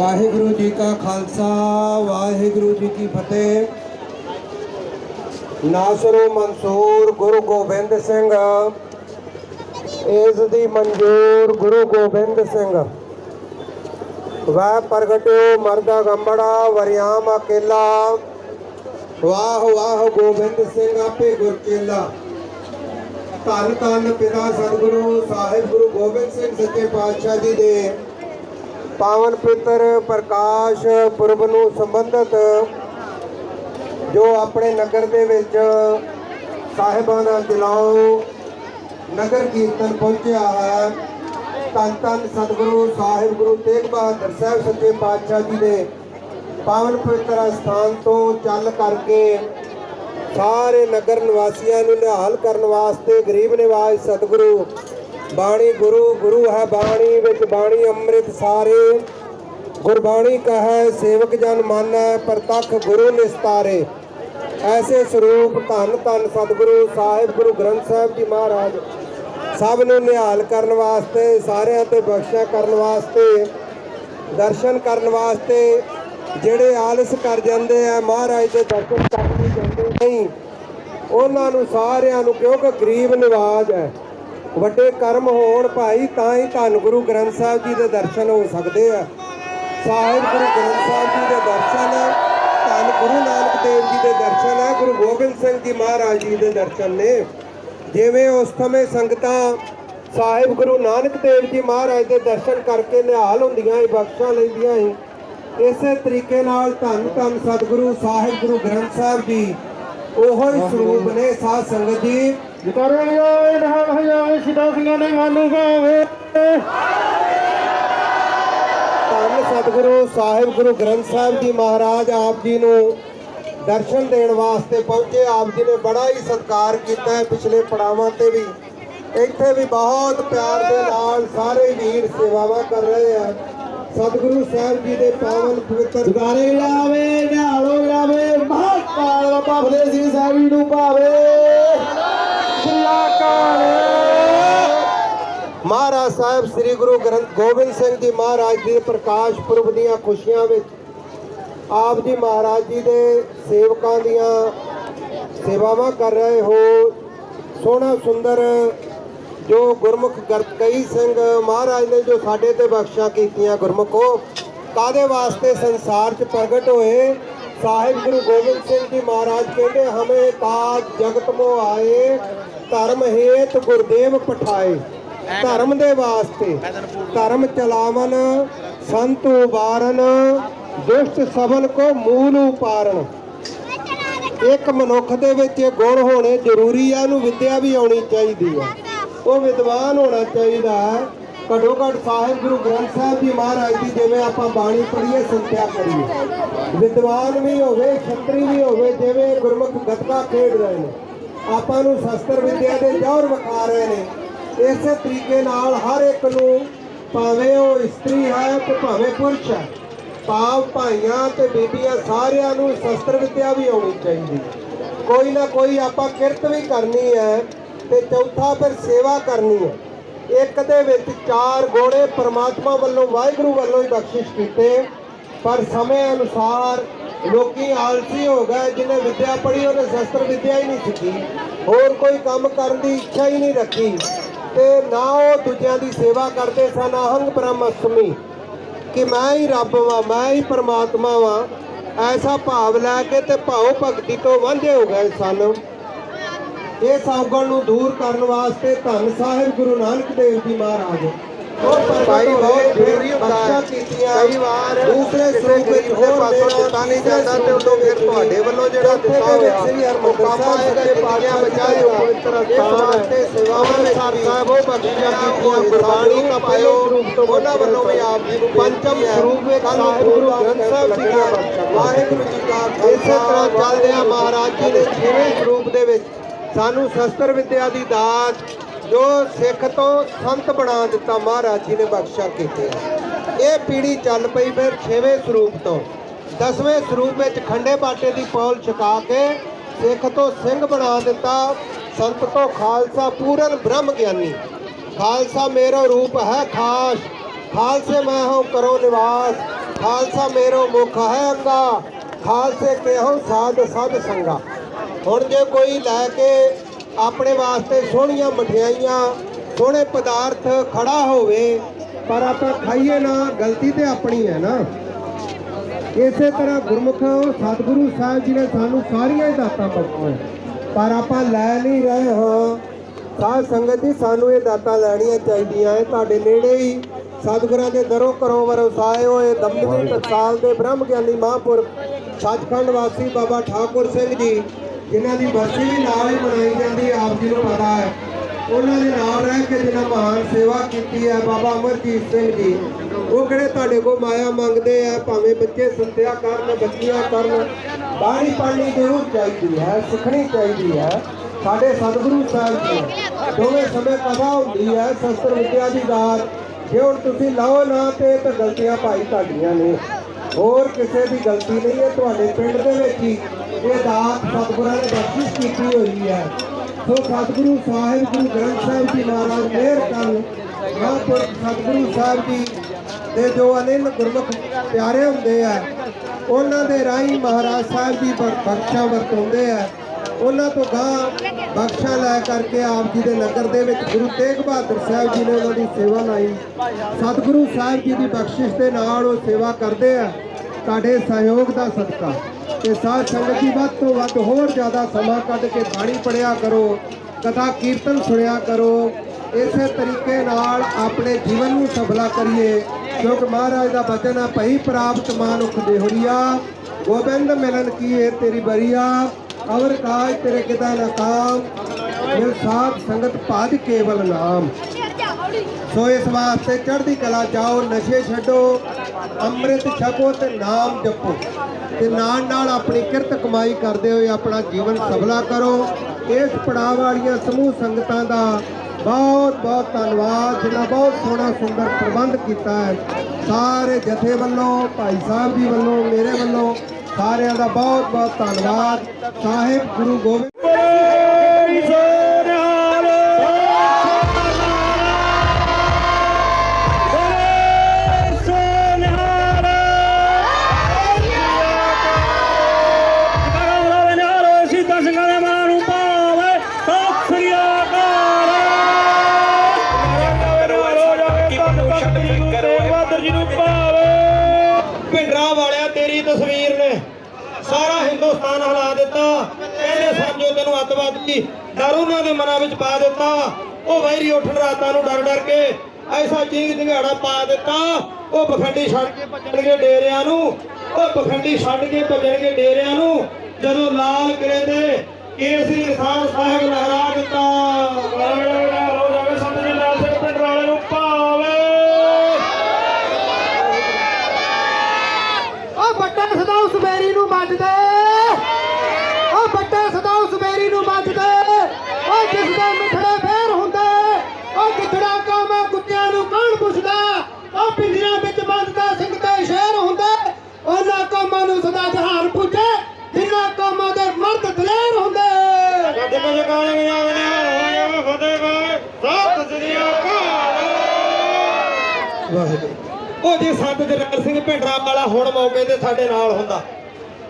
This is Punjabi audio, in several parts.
ਵਾਹਿਗੁਰੂ ਜੀ ਕਾ ਖਾਲਸਾ, ਵਾਹਿਗੁਰੂ ਜੀ ਕੀ ਫਤਿਹ। ਨਾਸ਼ਰੂ ਮਨਸੂਰ ਗੁਰੂ ਗੋਬਿੰਦ ਸਿੰਘ। ਇਸ ਦੀ ਮਨਜ਼ੂਰ ਗੁਰੂ ਗੋਬਿੰਦ ਸਿੰਘ। ਵਾਹ ਪ੍ਰਗਟਿਓ ਮਰਦਾ ਗੰਬੜਾ, ਵਰਿਆਮ ਅਕੇਲਾ। ਵਾਹ ਵਾਹ ਗੋਬਿੰਦ ਸਿੰਘ, ਆਪੇ ਗੁਰ ਚੇਲਾ। ਧੰਨ ਧੰਨ ਪਿਤਾ ਸਤਿਗੁਰੂ, ਸਾਹਿਬ ਗੁਰੂ ਗੋਬਿੰਦ ਸਿੰਘ ਸੱਚੇ ਪਾਤਸ਼ਾਹ ਜੀ ਦੇ ਪਾਵਨ ਪਿੱਤਰ ਪ੍ਰਕਾਸ਼ ਪੁਰਬ ਨੂੰ ਸੰਬੰਧਿਤ ਜੋ ਆਪਣੇ ਨਗਰ ਦੇ ਵਿੱਚ ਸਾਹਿਬਾਂ ਦਾ ਦਿਲਾਓ ਨਗਰ ਕੀਰਤਨ ਪਹੁੰਚਿਆ ਹੈ। ਧੰਨ ਧੰਨ ਸਤਿਗੁਰੂ, ਸਾਹਿਬ ਗੁਰੂ ਤੇਗ ਬਹਾਦਰ ਸਾਹਿਬ ਸੱਚੇ ਪਾਤਸ਼ਾਹ ਜੀ ਦੇ ਪਾਵਨ ਪਵਿੱਤਰ ਸਥਾਨ ਤੋਂ ਚੱਲ ਕਰਕੇ ਸਾਰੇ ਨਗਰ ਨਿਵਾਸੀਆਂ ਨੂੰ ਨਿਹਾਲ ਕਰਨ ਵਾਸਤੇ ਗਰੀਬ ਨਿਵਾਸ ਸਤਿਗੁਰੂ ਬਾਣੀ ਗੁਰੂ ਗੁਰੂ ਹੈ ਬਾਣੀ ਵਿੱਚ ਬਾਣੀ ਅੰਮ੍ਰਿਤ ਸਾਰੇ। ਗੁਰਬਾਣੀ ਕਹੈ, ਸੇਵਕ ਜਨ ਮਾਨੈ, ਪ੍ਰਤੱਖ ਗੁਰੂ ਨਿਸਤਾਰੇ। ਐਸੇ ਸਰੂਪ ਧੰਨ ਧੰਨ ਸਤਿਗੁਰੂ ਸਾਹਿਬ, ਗੁਰੂ ਗ੍ਰੰਥ ਸਾਹਿਬ ਜੀ ਮਹਾਰਾਜ। ਸਭ ਨੂੰ ਨਿਹਾਲ ਕਰਨ ਵਾਸਤੇ, ਸਾਰਿਆਂ ਤੇ ਬਖਸ਼ਿਆ ਕਰਨ ਵਾਸਤੇ, ਦਰਸ਼ਨ ਕਰਨ ਵਾਸਤੇ ਜਿਹੜੇ ਆਲਸ ਕਰ ਜਾਂਦੇ ਆ, ਮਹਾਰਾਜ ਦੇ ਦਰਸ਼ਨ ਕਰਨ ਨਹੀਂ ਜਾਂਦੇ ਨਹੀਂ। ਉਹਨਾਂ ਨੂੰ ਸਾਰਿਆਂ ਨੂੰ, ਕਿਉਂਕਿ ਗਰੀਬ ਨਿਵਾਜ ਹੈ। ਵੱਡੇ ਕਰਮ ਹੋਣ ਭਾਈ ਤਾਂ ਹੀ ਧੰਨ ਗੁਰੂ ਗ੍ਰੰਥ ਸਾਹਿਬ ਜੀ ਦੇ ਦਰਸ਼ਨ ਹੋ ਸਕਦੇ ਆ। ਸਾਹਿਬ ਗੁਰੂ ਗ੍ਰੰਥ ਸਾਹਿਬ ਜੀ ਦੇ ਦਰਸ਼ਨ ਧੰਨ ਗੁਰੂ ਨਾਨਕ ਦੇਵ ਜੀ ਦੇ ਦਰਸ਼ਨ ਹੈ ਗੁਰੂ ਗੋਬਿੰਦ ਸਿੰਘ ਜੀ ਮਹਾਰਾਜ ਜੀ ਦੇ ਦਰਸ਼ਨ ਨੇ। ਜਿਵੇਂ ਉਸ ਸਮੇਂ ਸੰਗਤਾਂ ਸਾਹਿਬ ਗੁਰੂ ਨਾਨਕ ਦੇਵ ਜੀ ਮਹਾਰਾਜ ਦੇ ਦਰਸ਼ਨ ਕਰਕੇ ਨਿਹਾਲ ਹੁੰਦੀਆਂ ਹੀ ਬਖਸ਼ਾਂ ਲੈਂਦੀਆਂ ਹੀ ਇਸੇ ਤਰੀਕੇ ਨਾਲ ਧੰਨ ਧੰਨ ਸਤਿਗੁਰੂ ਸਾਹਿਬ ਗੁਰੂ ਗ੍ਰੰਥ ਸਾਹਿਬ ਜੀ ਉਹੋ ਹੀ ਸਰੂਪ ਨੇ। ਸਾਧ ਸੰਗਤ ਜੀ ਜਕਾਰੇ ਲਿਆਏ ਨਹਾਲ ਸਿੱਧਾ ਸਿੰਘਾਂ ਨੇ ਮਾਨੂ ਗਾਵੇ ਧੰਨ ਸਤਿਗੁਰੂ ਸਾਹਿਬ, ਗੁਰੂ ਗ੍ਰੰਥ ਸਾਹਿਬ ਜੀ ਮਹਾਰਾਜ ਆਪ ਜੀ ਨੂੰ ਦਰਸ਼ਨ ਦੇਣ ਵਾਸਤੇ ਪਹੁੰਚੇ। ਆਪ ਜੀ ਨੇ ਬੜਾ ਹੀ ਸਤਿਕਾਰ ਕੀਤਾ ਹੈ ਪਿਛਲੇ ਪੜਾਵਾਂ ਤੇ ਵੀ। ਇੱਥੇ ਵੀ ਬਹੁਤ ਪਿਆਰ ਦੇ ਨਾਲ ਸਾਰੇ ਵੀਰ ਸੇਵਾਵਾਂ ਕਰ ਰਹੇ ਆ। ਸਤਿਗੁਰੂ ਸਾਹਿਬ ਜੀ ਦੇ ਪਾਵਨ ਪਵਿੱਤਰ ਜਕਾਰੇ ਲਿਆਵੇ ਨਿਹਾਲੋ ਲਿਆਵੇ ਮਹਾਕਾਲ ਬਾਬਾ ਫਤਿਹ ਸਿੰਘ ਸਾਹਿਬ ਨੂੰ ਭਾਵੇ। ਮਹਾਰਾਜ ਸਾਹਿਬ ਸ੍ਰੀ ਗੁਰੂ ਗ੍ਰੰਥ ਗੋਬਿੰਦ ਸਿੰਘ ਜੀ ਮਹਾਰਾਜ ਜੀ ਦੇ ਪ੍ਰਕਾਸ਼ ਪੁਰਬ ਦੀਆਂ ਖੁਸ਼ੀਆਂ ਵਿੱਚ ਆਪ ਜੀ ਮਹਾਰਾਜ ਜੀ ਦੇ ਸੇਵਕਾਂ ਦੀਆਂ ਸੇਵਾਵਾਂ ਕਰ ਰਹੇ ਹੋ। ਸੋਹਣਾ ਸੁੰਦਰ ਜੋ ਗੁਰਮੁਖ ਗਰਕਈ ਸਿੰਘ ਮਹਾਰਾਜ ਨੇ ਜੋ ਸਾਡੇ ਤੇ ਬਖਸ਼ਾ ਕੀਤੀਆਂ ਗੁਰਮੁਖੋ ਕਾਦੇ ਵਾਸਤੇ ਸੰਸਾਰ 'ਚ ਪ੍ਰਗਟ ਹੋਏ? ਸਾਹਿਬ ਗੁਰੂ ਗੋਬਿੰਦ ਸਿੰਘ ਜੀ ਮਹਾਰਾਜ ਕਹਿੰਦੇ, ਹਮੇ ਤਾਜ ਜਗਤ ਮੋ ਆਏ ਧਰਮ ਹੇਤ ਗੁਰਦੇਵ ਪਠਾਏ। ਧਰਮ ਦੇ ਵਾਸਤੇ ਧਰਮ ਚਲਾਵਨ ਸੰਤ ਉਬਾਰਨ ਦੁਸ਼ਟ ਸਭਨ ਕੋ ਮੂਲ ਉਪਾਰਨ। ਇੱਕ ਮਨੁੱਖ ਦੇ ਵਿੱਚ ਇਹ ਗੁਣ ਹੋਣੇ ਜ਼ਰੂਰੀ ਆ ਉਹਨੂੰ ਵਿਦਿਆ ਵੀ ਆਉਣੀ ਚਾਹੀਦੀ ਆ। ਉਹ ਵਿਦਵਾਨ ਹੋਣਾ ਚਾਹੀਦਾ। ਹੈ ਘੱਟੋ ਘੱਟ ਸਾਹਿਬ ਗੁਰੂ ਗ੍ਰੰਥ ਸਾਹਿਬ ਜੀ ਮਹਾਰਾਜ ਦੀ ਜਿਵੇਂ ਆਪਾਂ ਬਾਣੀ ਪੜ੍ਹੀਏ ਸੰਥਿਆ ਕਰੀਏ। ਵਿਦਵਾਨ ਵੀ ਹੋਵੇ ਛਤਰੀ ਵੀ ਹੋਵੇ ਜਿਵੇਂ ਗੁਰਮੁਖ ਗੱਤਕਾ ਖੇਡ ਰਹੇ ਨੇ। ਆਪਾਂ ਨੂੰ ਸ਼ਸਤਰ ਵਿਦਿਆ ਦੇ ਜ਼ੋਰ ਵਿਖਾ ਰਹੇ ਨੇ। ਇਸੇ ਤਰੀਕੇ ਨਾਲ ਹਰ ਇੱਕ ਨੂੰ ਭਾਵੇਂ ਉਹ ਇਸਤਰੀ ਹੈ ਤੇ ਭਾਵੇਂ ਪੁਰਸ਼ ਹੈ, ਭਾਵ ਭਾਈਆਂ ਤੇ ਬੀਬੀਆਂ ਸਾਰਿਆਂ ਨੂੰ ਸ਼ਸਤਰ ਵਿਦਿਆ ਵੀ ਆਉਣੀ ਚਾਹੀਦੀ। ਕੋਈ ਨਾ ਕੋਈ ਆਪਾਂ ਕਿਰਤ ਵੀ ਕਰਨੀ ਹੈ ਤੇ ਚੌਥਾ ਫਿਰ ਸੇਵਾ ਕਰਨੀ ਹੈ। ਇੱਕ ਦੇ ਵਿੱਚ ਚਾਰ ਗੋੜੇ ਪਰਮਾਤਮਾ ਵੱਲੋਂ, ਵਾਹਿਗੁਰੂ ਵੱਲੋਂ ਹੀ ਬਖਸ਼ਿਸ਼ ਕੀਤੇ, ਪਰ ਸਮੇਂ ਅਨੁਸਾਰ ਲੋਕੀ ਆਲਸੀ ਹੋ ਗਏ ਜਿਹਨੇ ਵਿਦਿਆ ਪੜ੍ਹੀ ਉਹਨੇ ਸ਼ਸਤਰ ਵਿਦਿਆ ਹੀ ਨਹੀਂ ਸਿੱਖੀ। ਹੋਰ ਕੋਈ ਕੰਮ ਕਰਨ ਦੀ ਇੱਛਾ ਹੀ ਨਹੀਂ ਰੱਖੀ। ਤੇ ਨਾ ਉਹ ਦੂਜਿਆਂ ਦੀ ਸੇਵਾ ਕਰਦੇ ਸਨ ਅਹੰਗ ਬ੍ਰਹਮਸਮੀ। ਕਿ ਮੈਂ ਹੀ ਰੱਬ ਵਾਂ ਮੈਂ ਹੀ ਪਰਮਾਤਮਾ ਵਾਂ ਐਸਾ ਭਾਵ ਲੈ ਕੇ ਤੇ ਭਾਉ ਭਗਤੀ ਤੋਂ ਵਾਂਝੇ ਹੋ ਗਏ ਸਨ। ਇਸ ਔਗਣ ਨੂੰ ਦੂਰ ਕਰਨ ਵਾਸਤੇ ਧੰਨ ਸਾਹਿਬ ਗੁਰੂ ਨਾਨਕ ਦੇਵ ਜੀ ਮਹਾਰਾਜ। ਉਹ ਭਾਈ ਬਹੁਤ ਜ਼ਰੂਰੀ ਹੁੰਦਾ ਹੈ। ਕਈ ਵਾਰ ਦੂਸਰੇ ਸਰੂਪ ਵਿੱਚ ਹੋਰ ਪਾਸੋਂ ਦਿੱਤਾ ਨਹੀਂ ਜਾਂਦਾ ਤੇ ਉਦੋਂ ਫਿਰ ਤੁਹਾਡੇ ਵੱਲੋਂ ਜਿਹੜਾ ਦਿੱਤਾ ਹੋਇਆ ਉਹ ਕੰਮ ਆਏਗਾ ਜੇ ਪਾਗਿਆ ਬਚਾਏ ਪਵਿੱਤਰ ਸਥਾਨ ਤੇ ਸੇਵਾਵਾਂ ਵਿੱਚ ਸਾਹਿਬ ਉਹ ਬਖਸ਼ਿਆ ਕੀਤੀਆਂ ਗੁਰਬਾਣੀ ਦਾ ਪਾਇਓ ਉਹਨਾਂ ਵੱਲੋਂ ਵੀ ਆਪ ਜੀ ਨੂੰ ਪੰਚਮ ਸਰੂਪ ਵਿੱਚ ਸਾਹਿਬ ਗੁਰੂ ਗ੍ਰੰਥ ਸਾਹਿਬ ਜੀ ਦਾ ਵਾਹਿਗੁਰੂ ਜੀ ਕਾ ਇਸੇ ਤਰ੍ਹਾਂ ਚੱਲਦੇ ਆ ਮਹਾਰਾਜ ਜੀ ਦੇ ਛੇਵੇਂ ਸਰੂਪ ਦੇ ਵਿੱਚ। ਸਾਨੂੰ ਸ਼ਸਤਰ ਵਿਦਿਆ ਦੀ ਦਾਤ ਜੋ ਸਿੱਖ ਤੋਂ ਸੰਤ ਬਣਾ ਦਿੱਤਾ ਮਹਾਰਾਜ ਜੀ ਨੇ ਬਖਸ਼ਾ ਕੀਤੇ ਇਹ ਪੀੜੀ ਚੱਲ ਪਈ ਫਿਰ 6ਵੇਂ ਸਰੂਪ ਤੋਂ। 10ਵੇਂ ਸਰੂਪ ਵਿੱਚ ਖੰਡੇ ਬਾਟੇ ਦੀ ਪੌਲ ਛਕਾ ਕੇ ਸਿੱਖ ਤੋਂ ਸਿੰਘ ਬਣਾ ਦਿੱਤਾ। ਸੰਤ ਤੋਂ ਖਾਲਸਾ ਪੂਰਨ ਬ੍ਰਹਮ ਗਿਆਨੀ। ਖਾਲਸਾ ਮੇਰਾ ਰੂਪ ਹੈ ਖਾਸ। ਖਾਲਸੇ ਮੈਂ ਹਉ ਕਰੋ ਨਿਵਾਸ। ਖਾਲਸਾ ਮੇਰੋ ਮੁਖ ਹੈ ਅੰਗਾ। ਖਾਲਸੇ ਕਹੋ ਸਾਧ ਸਦ ਸੰਗਾ। ਹੁਣ ਜੇ ਕੋਈ ਲੈ ਕੇ ਆਪਣੇ ਵਾਸਤੇ ਸੋਹਣੀਆਂ ਮਠਿਆਈਆਂ, ਸੋਹਣੇ ਪਦਾਰਥ ਖੜਾ ਹੋਵੇ ਪਰ ਆਪਾਂ ਖਾਈਏ ਨਾ ਗਲਤੀ ਤੇ ਆਪਣੀ ਹੈ ਨਾ। ਇਸੇ ਤਰ੍ਹਾਂ ਗੁਰਮੁਖ ਸਤਿਗੁਰੂ ਸਾਹਿਬ ਜੀ ਨੇ ਸਾਨੂੰ ਸਾਰੀਆਂ ਹੀ ਦਾਤਾਂ ਬਖਸ਼ੀਆਂ। ਪਰ ਆਪਾਂ ਲੈ ਨਹੀਂ ਰਹੇ ਹਾਂ। ਸਾਧ ਸੰਗਤ ਜੀ ਸਾਨੂੰ ਇਹ ਦਾਤਾਂ ਲੈਣੀਆਂ ਚਾਹੀਦੀਆਂ ਹੈ। ਤੁਹਾਡੇ ਨੇੜੇ ਹੀ ਸਤਿਗੁਰਾਂ ਦੇ ਦਰੋਂ ਕਰੋ ਵਰਸਾਏ ਹੋਏ ਦਮਦਮੀ ਟਕਸਾਲ ਦੇ ਬ੍ਰਹਮ ਗਿਆਨੀ ਮਹਾਂਪੁਰਖ ਸੱਚਖੰਡ ਵਾਸੀ ਬਾਬਾ ਠਾਕੁਰ ਸਿੰਘ ਜੀ ਜਿਨ੍ਹਾਂ ਦੀ ਬਰਸੀ ਵੀ ਨਾਲ ਹੀ ਮਨਾਈ ਜਾਂਦੀ ਆਪ ਜੀ ਨੂੰ ਪਤਾ ਹੈ। ਉਹਨਾਂ ਦੇ ਨਾਲ ਰਹਿ ਕੇ ਜਿਨ੍ਹਾਂ ਮਹਾਨ ਸੇਵਾ ਕੀਤੀ ਹੈ, ਬਾਬਾ ਅਮਰਜੀਤ ਸਿੰਘ ਜੀ। ਉਹ ਕਿਹੜੇ ਤੁਹਾਡੇ ਕੋਲ ਮਾਇਆ ਮੰਗਦੇ ਆ? ਭਾਵੇਂ ਬੱਚੇ ਸੰਤਿਆ ਕਰਨ, ਬੱਚੀਆਂ ਕਰਨ, ਬਾਣੀ ਪੜ੍ਹਨੀ ਜ਼ਰੂਰ ਚਾਹੀਦੀ ਹੈ, ਸਿੱਖਣੀ ਚਾਹੀਦੀ ਹੈ। ਸਾਡੇ ਸਤਿਗੁਰੂ ਸਾਹਿਬ ਜੀ, ਦੋਵੇਂ ਸਮੇਂ ਕਥਾ ਹੁੰਦੀ ਹੈ, ਸ਼ਸਤਰ ਵਿਦਿਆ ਦੀ ਦਾਤ। ਜੇ ਹੁਣ ਤੁਸੀਂ ਲਾਓ ਨਾ ਤੇ ਤਾਂ ਗਲਤੀਆਂ ਭਾਈ ਤੁਹਾਡੀਆਂ ਨੇ। ਹੋਰ ਕਿਸੇ ਦੀ ਗਲਤੀ ਨਹੀਂ ਹੈ, ਤੁਹਾਡੇ ਪਿੰਡ ਦੇ ਵਿੱਚ ਹੀ ਇਹ ਦਾਤ ਸਤਿਗੁਰਾਂ ਨੇ ਬਖਸ਼ਿਸ਼ ਕੀਤੀ ਹੋਈ ਹੈ। ਸੋ ਸਤਿਗੁਰੂ ਸਾਹਿਬ ਗੁਰੂ ਗ੍ਰੰਥ ਸਾਹਿਬ ਜੀ ਮਹਾਰਾਜ, ਮਿਹਰ ਕਰਨ। ਮਹਾਂਪੁਰਖ ਸਤਿਗੁਰੂ ਸਾਹਿਬ ਜੀ ਦੇ ਜੋ ਅਨਿਲ ਗੁਰਮੁਖ ਪਿਆਰੇ ਹੁੰਦੇ ਆ, ਉਹਨਾਂ ਦੇ ਰਾਹੀਂ ਮਹਾਰਾਜ ਸਾਹਿਬ ਜੀ ਬ- ਬਖਸ਼ਾਂ ਵਰਤਾਉਂਦੇ ਆ। ਉਹਨਾਂ ਤੋਂ ਗਾਂ ਬਖਸ਼ਾਂ ਲੈ ਕਰਕੇ ਆਪ ਜੀ ਦੇ ਨਗਰ ਦੇ ਵਿੱਚ ਗੁਰੂ ਤੇਗ ਬਹਾਦਰ ਸਾਹਿਬ ਜੀ ਨੇ ਉਹਨਾਂ ਦੀ ਸੇਵਾ ਲਾਈ। ਸਤਿਗੁਰੂ ਸਾਹਿਬ ਜੀ ਦੀ ਬਖਸ਼ਿਸ਼ ਦੇ ਨਾਲ ਉਹ ਸੇਵਾ ਕਰਦੇ ਆ। ਤੁਹਾਡੇ ਸਹਿਯੋਗ ਦਾ ਸਦਕਾ। ਤੇ ਸਾਧ ਸੰਗਤ ਜੀ ਵੱਧ ਤੋਂ ਵੱਧ ਹੋਰ ਜ਼ਿਆਦਾ ਸਮਾਂ ਕੱਢ ਕੇ ਬਾਣੀ ਪੜਿਆ ਕਰੋ, ਕਥਾ ਕੀਰਤਨ ਸੁਣਿਆ ਕਰੋ, ਇਸੇ ਤਰੀਕੇ ਨਾਲ ਆਪਣੇ ਜੀਵਨ ਨੂੰ ਸਫਲਾ ਕਰੀਏ। ਕਿਉਂਕਿ ਮਹਾਰਾਜ ਦਾ ਬਚਨ ਹੈ ਭਈ ਪ੍ਰਾਪਤ ਮਾਨੁਖ ਦੇਹੁਰੀਆ ਗੋਬਿੰਦ ਮਿਲਨ ਕੀਏ ਤੇਰੀ ਬਰੀਆ, ਅਵਰ ਕਾਜ ਤੇਰੇ ਕਿਦਾ ਨਾ ਕਾਮ, ਮਿਲ ਸਾਧ ਸੰਗਤ ਪਾਦ ਕੇਵਲ ਨਾਮ। ਸੋ ਇਸ ਵਾਸਤੇ ਚੜ੍ਹਦੀ ਕਲਾ ਜਾਓ ਨਸ਼ੇ ਛੱਡੋ ਅੰਮ੍ਰਿਤ ਛਕੋ ਤੇ ਨਾਮ ਜਪੋ। ਤੇ ਨਾਲ ਨਾਲ ਆਪਣੀ ਕਿਰਤ ਕਮਾਈ ਕਰਦੇ ਹੋਏ ਆਪਣਾ ਜੀਵਨ ਸਫਲਾ ਕਰੋ। ਇਸ ਪੜਾਅ ਵਾਲੀਆਂ ਸਮੂਹ ਸੰਗਤਾਂ ਦਾ ਬਹੁਤ ਬਹੁਤ ਧੰਨਵਾਦ, ਜਿਨ੍ਹਾਂ ਬਹੁਤ ਸੋਹਣਾ ਸੁੰਦਰ ਪ੍ਰਬੰਧ ਕੀਤਾ ਹੈ। ਸਾਰੇ ਜਥੇ ਵੱਲੋਂ, ਭਾਈ ਸਾਹਿਬ ਜੀ ਵੱਲੋਂ, ਮੇਰੇ ਵੱਲੋਂ ਸਾਰਿਆਂ ਦਾ ਬਹੁਤ ਬਹੁਤ ਧੰਨਵਾਦ। ਸਾਹਿਬ ਗੁਰੂ ਗੋਬਿੰਦ ਬੋਲੇ ਤੈਨੂੰ ਡਰ ਉਹਨਾਂ ਦੇ ਮਨਾਂ ਵਿੱਚ ਪਾ ਦਿੱਤਾ। ਉਹ ਵੈਰੀ ਉੱਠਣ ਰਾਤਾਂ ਨੂੰ ਡਰ ਡਰ ਕੇ ਐਸਾ ਚੀਂਗ ਦਿਹਾੜਾ ਪਾ ਦਿੱਤਾ। ਉਹ ਪਖੰਡੀ ਛੱਡ ਕੇ ਭੱਜਣਗੇ ਡੇਰਿਆਂ ਨੂੰ। ਉਹ ਪਖੰਡੀ ਛੱਡ ਕੇ ਭੱਜਣਗੇ ਡੇਰਿਆਂ ਨੂੰ। ਜਦੋਂ ਲਾਲ ਕਿਲੇ ਦੇ ਕੇਸਰੀ ਨਿਸ਼ਾਨ ਸਾਹਿਬ ਲਹਿਰਾ ਦਿੱਤਾ ਹੋ ਜਾਵੇ ਸੰਤ ਜੀ ਲਾਲ ਸਿੰਘ ਪਿੰਡ ਵਾਲੇ ਨੂੰ ਭਾਵੇ ਓ ਬੱਟਾ ਸਦਾ ਉਸ ਬੇਰੀ ਨੂੰ ਵੱਜ ਦੇ ਓ ਬੱਟਾ ਸਦਾ ਉਸ ਬੇਰੀ ਨੂੰ ਵੱਜ ਦੇ ਓ ਜਿਸ ਦੇ ਮਿੱਠੜੇ ਫੇਰ ਹੁੰਦੇ ਓ ਕਿਥੜਾ ਕਾਮਾ ਕੁੱਤਿਆਂ ਨੂੰ ਕੌਣ ਪੁੱਛਦਾ ਓ ਪਿੰਜਰਾਂ ਵਿੱਚ ਬੰਦਦਾ ਸਿੰਘ ਤੇ ਸ਼ੇਰ ਹੁੰਦੇ ਉਹਨਾਂ ਕਾਮਾਂ ਨੂੰ ਸਦਾ ਜਹਾਨ ਪੁੱਛੇ ਜਿਨ੍ਹਾਂ ਕਾਮਾਂ ਦੇ ਮਰਦ ਦਲੇਰ ਹੁੰਦੇ ਗੱਡ ਕੇ ਕਾਲੇ ਗਜਾਵੇ ਨੇ ਹੋ ਜਾਵੇ ਫਤਿਹ ਪਾਵੇ ਸਤਿ ਸ੍ਰੀ ਅਕਾਲ ਵਾਹਿਗੁਰੂ ਉਹ ਜੇ ਸੰਤ ਜਰਨੈਲ ਸਿੰਘ ਭਿੰਡਰਾ ਵਾਲਾ ਹੁਣ ਮੌਕੇ ਤੇ ਸਾਡੇ ਨਾਲ ਹੁੰਦਾ।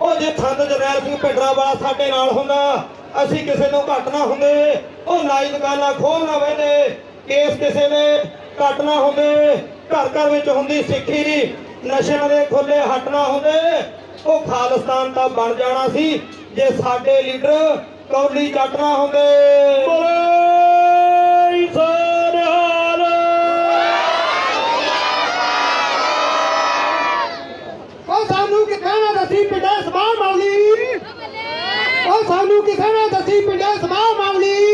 ਉਹ ਜੇ ਸੰਤ ਜਰਨੈਲ ਸਿੰਘ ਭਿੰਡਰਾ ਵਾਲਾ ਸਾਡੇ ਨਾਲ ਹੁੰਦਾ, ਅਸੀਂ ਕਿਸੇ ਤੋਂ ਘੱਟ ਨਾ ਹੁੰਦੇ। ਉਹ ਨਾਈ ਦੁਕਾਨਾਂ ਖੋਲ ਨਾ ਵਹਿੰਦੇ ਕੇਸ ਕਿਸੇ ਦੇ ਘੱਟ ਨਾ ਹੁੰਦੇ। ਘਰ ਘਰ ਵਿੱਚ ਹੁੰਦੀ ਸਿੱਖੀ ਦੀ। ਨਸ਼ਿਆਂ ਦੇ ਖੁੱਲੇ ਹੱਟ ਨਾ ਹੁੰਦੇ। ਉਹ ਖਾਲਿਸਤਾਨ ਦਾ ਬਣ ਜਾਣਾ ਸੀ, ਜੇ ਸਾਡੇ ਲੀਡਰ ਕੌਲੀ ਕੱਟ ਨਾ ਹੁੰਦੇ। ਬੋਲੇ! ਸਾਨੂੰ ਕਿਸੇ ਨੇ ਦੱਸੀ ਪਿੰਡੇ ਸਮਾਂ